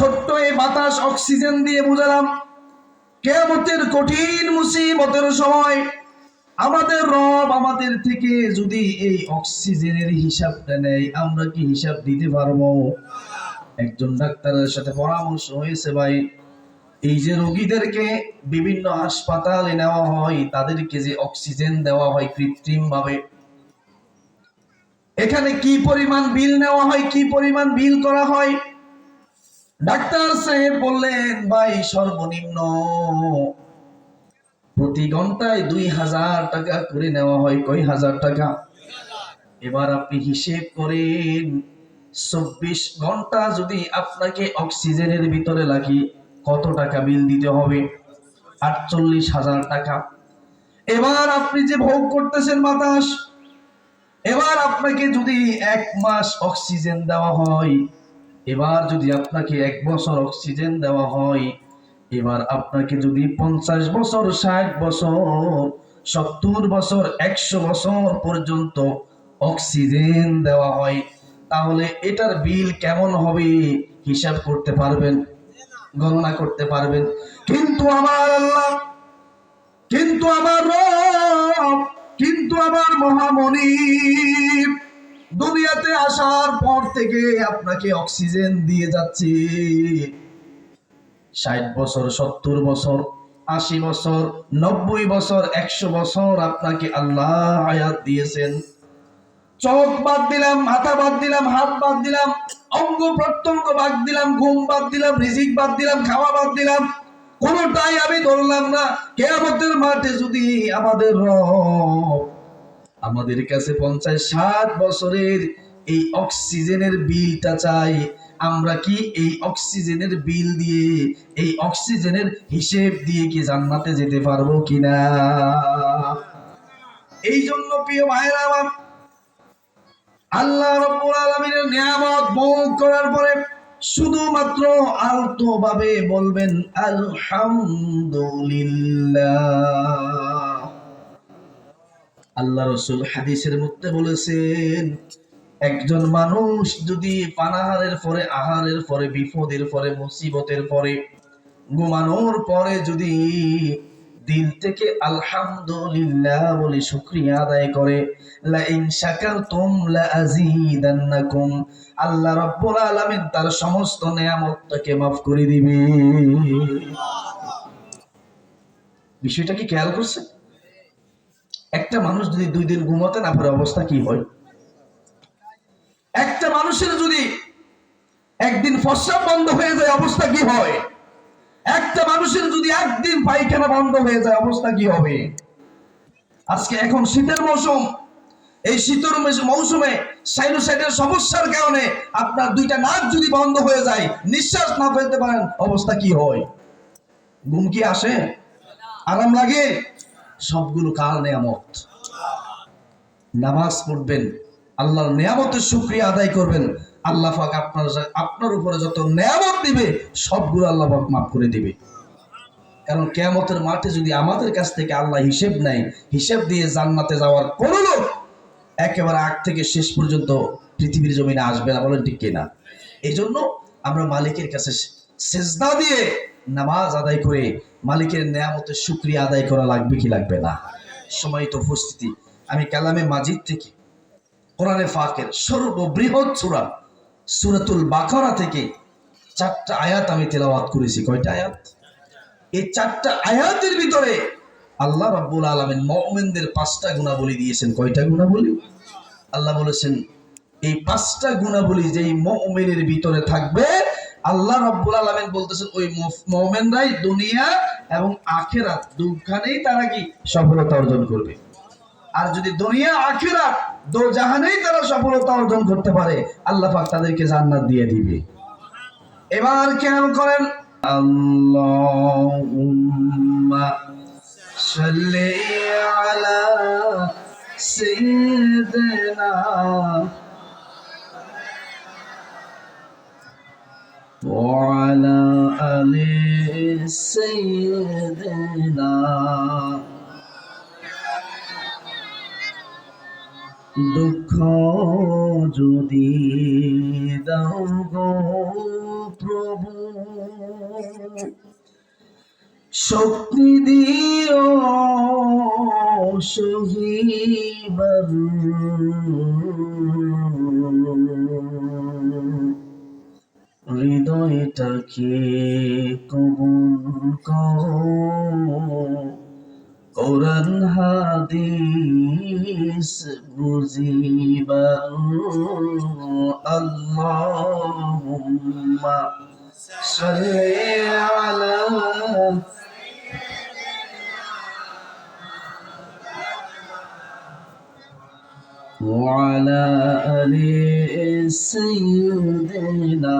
ছোট্ট এই বাতাস অক্সিজেন দিয়ে বুঝালাম, কেয়ামতের কঠিন মুসিবতের সময় আমাদের রব আমাদের থেকে যদি এই অক্সিজেনের হিসাবটা নেয়, আমরা কি হিসাব দিতে পারব? একজন ডাক্তারের সাথে পরামর্শ হয়েছে ভাই, এই যে রোগীদেরকে বিভিন্ন হাসপাতালে নেওয়া হয়, তাদেরকে যে অক্সিজেন দেওয়া হয় কৃত্রিম ভাবে এখানে কি পরিমাণ বিল নেওয়া হয়, কি পরিমাণ বিল করা হয়? ডাক্তার সাহেব বললেন, ভাই, সর্বনিম্ন প্রতি ঘন্টায় দুই হাজার টাকা করে নেওয়া হয়। কয় হাজার টাকা? এবার আপনি হিসেব করেন, চব্বিশ ঘণ্টা যদি আপনাকে অক্সিজেনের ভিতরে লাগি কত টাকা বিল দিতে হবে? আটচল্লিশ হাজার টাকা। এবার আপনি যে ভোগ করতেছেন বাতাস, এবার আপনাকে যদি এক মাস অক্সিজেন দেওয়া হয় এবার যদি আপনাকে এক বছর অক্সিজেন দেওয়া হয়, এবার আপনাকে যদি পঞ্চাশ বছর, ষাট বছর, সত্তর বছর, একশো বছর পর্যন্ত অক্সিজেন দেওয়া হয়, তাহলে এটার বিল কেমন হবে হিসাব করতে পারবেন, গণনা করতে পারবেন। কিন্তু আমার আল্লাহ, কিন্তু আমার কিন্তু আমার মহামণি দুনিয়াতে আসার পর থেকে আপনাকে অক্সিজেন দিয়ে যাচ্ছে। ষাট বছর, সত্তর বছর, আশি বছর, নব্বই বছর, একশো বছর আপনাকে আল্লাহ আয়াত দিয়েছেন। চোখ বাদ দিলাম, মাথা বাদ দিলাম, হাত বাদ দিলাম, অঙ্গ প্রত্যঙ্গ বাদ দিলাম, ঘুম বাদ দিলাম, রিজিক বাদ দিলাম, খাওয়া বাদ দিলাম। কোনটাই আমি ধরলাম না। কেয়ামতের মাঠে যদি আমাদের রব আমাদের কাছে পঞ্চাশ ষাট বছরের এই অক্সিজেনের বিলটা চাই। আমরা কি এই অক্সিজেনের বিল দিয়ে, এই অক্সিজেনের হিসেব দিয়ে কি জান্নাতে যেতে পারব কিনা? এই জন্য প্রিয় ভাইরা আমার আল্লাহ রব্বুল আলামিনের নিয়ামত ভোগ করার পরে শুধুমাত্র আলতো ভাবে বলবেন, আলহামদুলিল্লাহ। আল্লাহ রসুল হাদিসের মধ্যে বলেছেন, একজন মানুষ যদি পানাহারের পরে, আহারের পরে, বিপদের পরে, মুসিবতের পরে, ঘুমানোর পরে যদি দিল থেকে আলহামদুলিল্লাহ বলে শুক্রিয়া আদায় করে লা ইন শাকারতুম লা আযীদান্নাকুম আল্লাহ রাব্বুল আলামিন তার সমস্ত নেয়ামতটাকে মাফ করে দিবে বিষয়টা কি খেয়াল করছেন? একটা মানুষ যদি দুই দিন ঘুমাতে না পারে, অবস্থা কি হয়? একটা মানুষের যদি একদিন ফসা বন্ধ হয়ে যায়, অবস্থা কি হয়? একটা মানুষের যদি একদিন পায়খানা বন্ধ হয়ে যায়, অবস্থা কি হবে? আজকে এখন শীতের মৌসুম। এই শীতের মৌসুমে সাইনোসাইডের সমস্যার কারণে আপনার দুইটা নাক যদি বন্ধ হয়ে যায়, নিঃশ্বাস না ফেলতে পারেন, অবস্থা কি হয়? ঘুম কি আসে? আরাম লাগে? সবগুলো কার নেয়ামত। নামাজ পড়বেন, আল্লাহর নেয়ামতের শুক্রিয়া আদায় করবেন। আল্লাহ পাক আপনার আপনার উপরে যত নেয়ামত দিবে, সবগুলো আল্লাহ পাক মাফ করে দিবে। কারণ কেয়ামতের মাঠে যদি আমাদের কাছ থেকে আল্লাহ হিসেব নেয়, হিসেব দিয়ে জান্নাতে যাওয়ার কোন লোক একেবারে আগ থেকে শেষ পর্যন্ত পৃথিবীর জমিনে আসবে না, বলেন ঠিক কিনা? এই জন্য আমরা মালিকের কাছে সেজদা দিয়ে নামাজ আদায় করে মালিকের নেয়ামতের শুক্রিয়া আদায় করা লাগবে কি লাগবে না? সময়ত উপস্থিতি। আমি কালামে মাজিদ থেকে, কোরআনে ফাকের সর্ববৃহৎ সুরা, সূরাতুল বাকারা থেকে চারটা আয়াত আমি তেলাওয়াত করেছি। কয়টা আয়াত? এই চারটা আয়াতের ভিতরে আল্লাহ রাব্বুল আলামিন মুমিনদের পাঁচটা গুণাবলী দিয়েছেন। কয়টা গুণাবলী? আল্লাহ বলেছেন, এই পাঁচটা গুণাবলী যেই মুমিনের ভিতরে থাকবে আল্লাহ রাব্বুল আলামিন বলতেছেন, ওই মুমিনরাই দুনিয়া এবং আখিরাত দুখানেই তারা কি সফলতা অর্জন করবে। আর যদি দুনিয়া, আখিরাত দো জাহানেই তারা সফলতা অর্জন করতে পারে, আল্লাহ পাক তাদেরকে জান্নাত দিয়ে দিবে। এবার খেয়াল করেন, আল্লাহুম্মা সাল্লি আলা সাইয়্যিদিনা وعلى آل سيدنا দুঃখ যদি দাও গো প্রভু শক্তি দিও সহিবার হৃদয়টাকে কবুল করো কোরআন হাদিস বুঝিবার আল্লাহুম্মা সাল্লি আলা وعلى آل سيدنا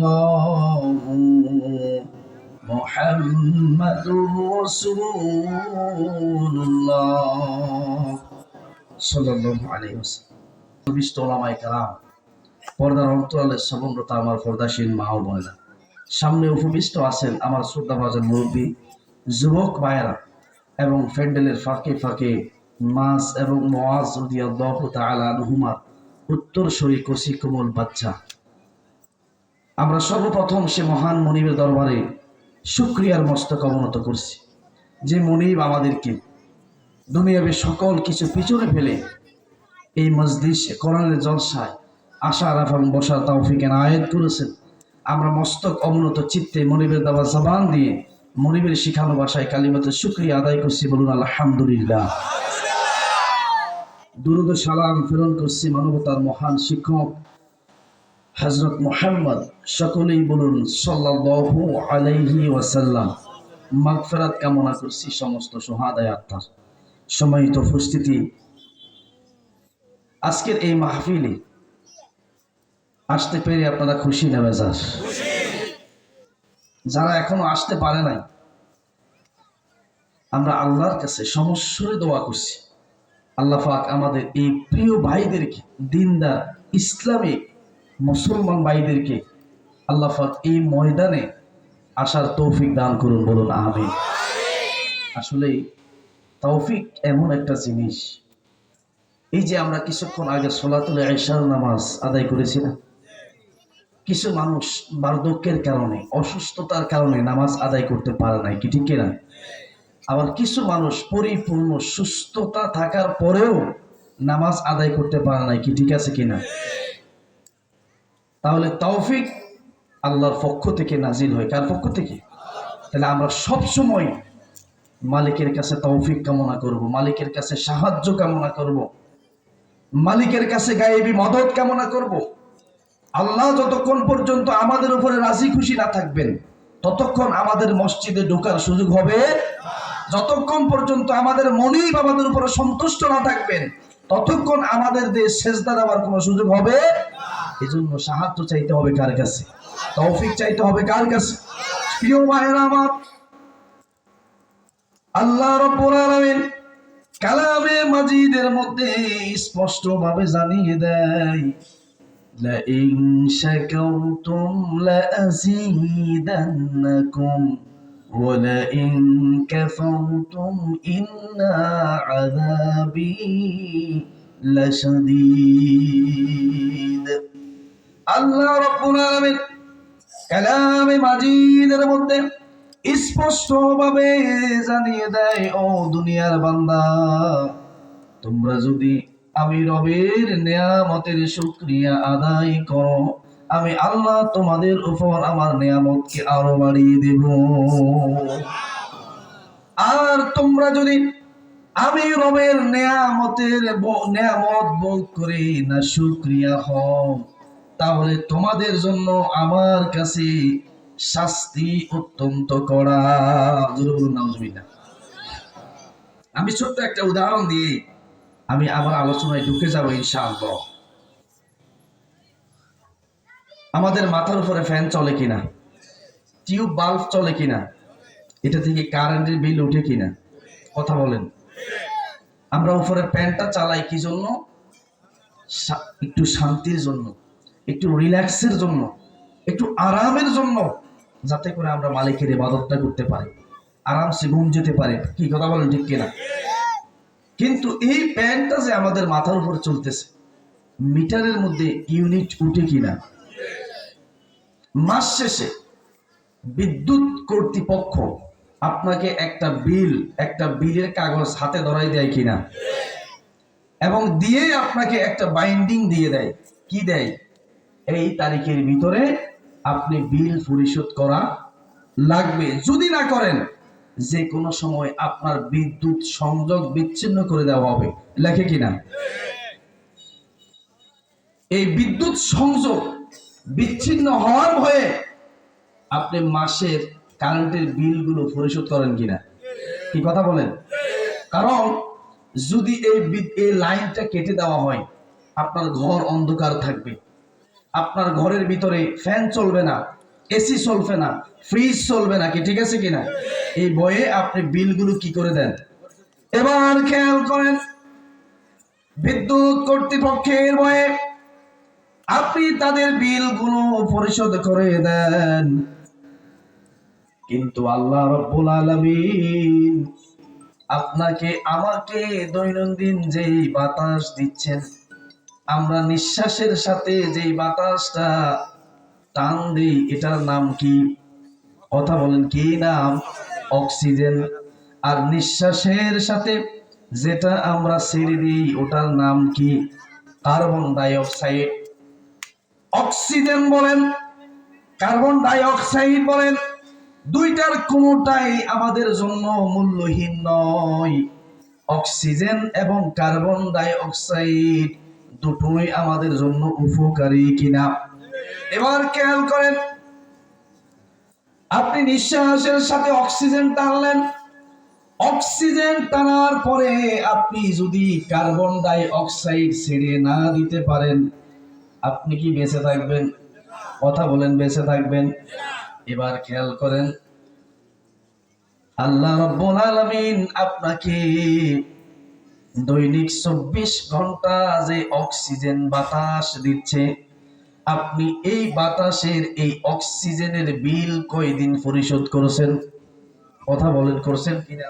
লা ইলাহা ইল্লাল্লাহ মুহাম্মাদুর রাসূলুল্লাহ সাল্লাল্লাহু আলাইহি ওয়াসাল্লাম বিষ্ট ওলামায়ে কেরাম পর্দার অন্তরালে সমগ্রতা আমার পর্দাসীন মা ও বোনেরা সামনে উপবিষ্ট আছেন আমার শ্রদ্ধাভাজন মুরব্বী যুবক ভাইয়েরা এবং ফ্যান্ডেলের ফাঁকে ফাঁকে মাস এবং মোয়াজ রদিয়াল্লাহু তাআলা আনহুমার উত্তরসূরি কসি কোমল বাচ্চা আমরা সর্বপ্রথম সে মহান মনিবের দরবারে শুক্রিয়ার মস্তক অবনত করছি। যে মনিব আমাদেরকে দুনিয়াবে সকল কিছু পিছনে ফেলে এই মসজিদে কোরআনের জলসায় আশা রাফ এবং বসার তৌফিক আয়াত করেছেন। আমরা মস্তক অবনত চিত্তে মনিবের দেওয়া জবান দিয়ে মনিবের শিখানো ভাষায় কালিমাতে শুক্রিয়া আদায় করছি বলুন আলহামদুলিল্লাহ। দুরুদ সালাম প্রেরণ করছি মানবতার মহান শিক্ষক হজরত মোহাম্মদ সকলেই বলুন সাল্লাল্লাহু আলাইহি ওয়াসাল্লাম, মাগফিরাত কামনা করছি সমস্ত সোহাদায় আত্মার সম্মানিত উপস্থিতি, আজকের এই মাহফিলে আসতে পেরে আপনারা খুশি নেবে বেজার যারা এখনও আসতে পারে নাই, আমরা আল্লাহর কাছে সমস্যরে দোয়া করছি। আল্লাহ পাক আমাদের এই প্রিয় ভাইদেরকে, দিনদার, ইসলামিক মুসলমান ভাইদেরকে আল্লাহ এই ময়দানে আসার তৌফিক দান করুন বলুন আমি আসলে তৌফিক এমন একটা জিনিস। এই যে আমরা কিছুক্ষণ আগে সোলাতুল আয়সার নামাজ আদায় করেছি না কিছু মানুষ বার্ধক্যের কারণে, অসুস্থতার কারণে নামাজ আদায় করতে পারে নাই, কি ঠিক না আবার কিছু মানুষ পরিপূর্ণ সুস্থতা থাকার পরেও নামাজ আদায় করতে পারে নাই, কি ঠিক আছে কিনা? তাহলে তৌফিক আল্লাহর পক্ষ থেকে নাজিল হয়। কার পক্ষ থেকে? তাহলে আমরা সব সময় মালিকের কাছে তৌফিক কামনা করব, মালিকের কাছে সাহায্য কামনা করব, মালিকের কাছে গায়েবী মদত কামনা করব। আল্লাহ যতক্ষণ পর্যন্ত আমাদের উপরে রাজি খুশি না থাকবেন, ততক্ষণ আমাদের মসজিদে ঢোকার সুযোগ হবে। যতক্ষণ পর্যন্ত আমাদের মনিব আমাদের উপরে সন্তুষ্ট না থাকবেন, ততক্ষণ আমাদের দেশ সেজদা দেওয়ার কোনো সুযোগ হবে এই জন্য সাহায্য চাইতে হবে কার কাছে তৌফিক চাইতে হবে কার কাছে প্রিয় মায়েরা আমার আল্লাহ রব্বুল আলামিন কালামে মাজিদের মধ্যে স্পষ্ট ভাবে জানিয়ে দেয় لئن شكرتم لأزيدنكم ولئن كفرتم إن عذابي لشديد আল্লাহ রব্বুল কালামে মাজিদের মধ্যে স্পষ্ট ভাবে জানিয়ে দেয়, ও দুনিয়ার বান্দা, তোমরা যদি আমি রবের নেয়ামতের শুক্রিয়া আদায় করো, আমি আল্লাহ তোমাদের উপর আমার নেয়ামতকে আরও বাড়িয়ে দেব। আর তোমরা যদি আমি রবের নেয়ামতের নেয়ামত ভোগ করে না শুক্রিয়া হও তাহলে তোমাদের জন্য আমার কাছে শাস্তি অত্যন্ত কড়া। আমি ছোট্ট একটা উদাহরণ দিয়ে আমি আমার আলোচনায় ঢুকে যাব, ইনশাআল্লাহ। আমাদের মাথার উপরে ফ্যান চলে কিনা? টিউব বাল্ব চলে কিনা? এটা থেকে কারেন্টের বিল উঠে কিনা? কথা বলেন। আমরা উপরে ফ্যানটা চালাই কি জন্য? একটু শান্তির জন্য। একটু রিল্যাক্সের জন্য, একটু আরামের জন্য যাতে করে আমরা মালিকের ইবাদতটা করতে পারি। আরামসে ঘুম যেতে পারে। কি কথা বলেন ঠিক কিনা? কিন্তু এই প্যান্টটা যে আমাদের মাথার উপর চলতেছে, মিটারের মধ্যে ইউনিট উঠে কিনা? মাস শেষে বিদ্যুৎ কর্তৃপক্ষ আপনাকে একটা বিল একটা বিলের কাগজ হাতে ধরাই দেয় কিনা? এবং দিয়ে আপনাকে একটা বাইন্ডিং দিয়ে দেয়। কি দেয়? এই তারিখের ভিতরে আপনি বিল পরিশোধ করা লাগবে। যদি না করেন, যে কোনো সময় আপনার বিদ্যুৎ সংযোগ বিচ্ছিন্ন করে দেওয়া হবে। লেখে কিনা এই বিদ্যুৎ সংযোগ বিচ্ছিন্ন হওয়ার ভয়ে আপনি মাসের কারেন্টের বিলগুলো পরিশোধ করেন কিনা? কি কথা বলেন? কারণ যদি এই এই লাইনটা কেটে দেওয়া হয়, আপনার ঘর অন্ধকার থাকবে। আপনার ঘরের ভিতরে ফ্যান চলবে না এসি চলবে না ফ্রিজ চলবে না কি, ঠিক আছে কিনা এই বয়ে আপনি বিলগুলো কি করে দেন? এবার খেয়াল করেন, বিদ্যুৎ কর্তৃপক্ষের বয়ে আপনি তাদের বিলগুলো পরিশোধ করে দেন। কিন্তু আল্লাহ রব্বুল আলামিন আপনাকে, আমাকে দৈনন্দিন যেই বাতাস দিচ্ছেন আমরা নিঃশ্বাসের সাথে যেই বাতাসটা টান দিই, এটার নাম কি? কথা বলেন, কি নাম? অক্সিজেন। আর নিঃশ্বাসের সাথে যেটা আমরা ছেড়ে দিই, ওটার নাম কি? কার্বন ডাই অক্সাইড অক্সিজেন বলেন, কার্বন ডাই অক্সাইড বলেন, দুইটার কোনোটাই আমাদের জন্য মূল্যহীন নয়। অক্সিজেন এবং কার্বন ডাই অক্সাইড দুটোই আমাদের জন্য উপকারী কিনা? এবার খেয়াল করেন, আপনি নিঃশ্বাসের সাথে অক্সিজেন টানলেন। অক্সিজেন টানার পরে আপনি যদি কার্বন ডাই অক্সাইড ছেড়ে না দিতে পারেন, আপনি কি বেঁচে থাকবেন? কথা বলেন, বেঁচে থাকবেন। এবার খেয়াল করেন, আল্লাহ রব্বুল আলামিন আপনাকে দৈনিক চব্বিশ ঘণ্টা যে অক্সিজেন বাতাস দিচ্ছে, আপনি এই বাতাসের এই অক্সিজেনের বিল কয়দিন পরিশোধ করেছেন? কথা বলেন, করছেন কিনা?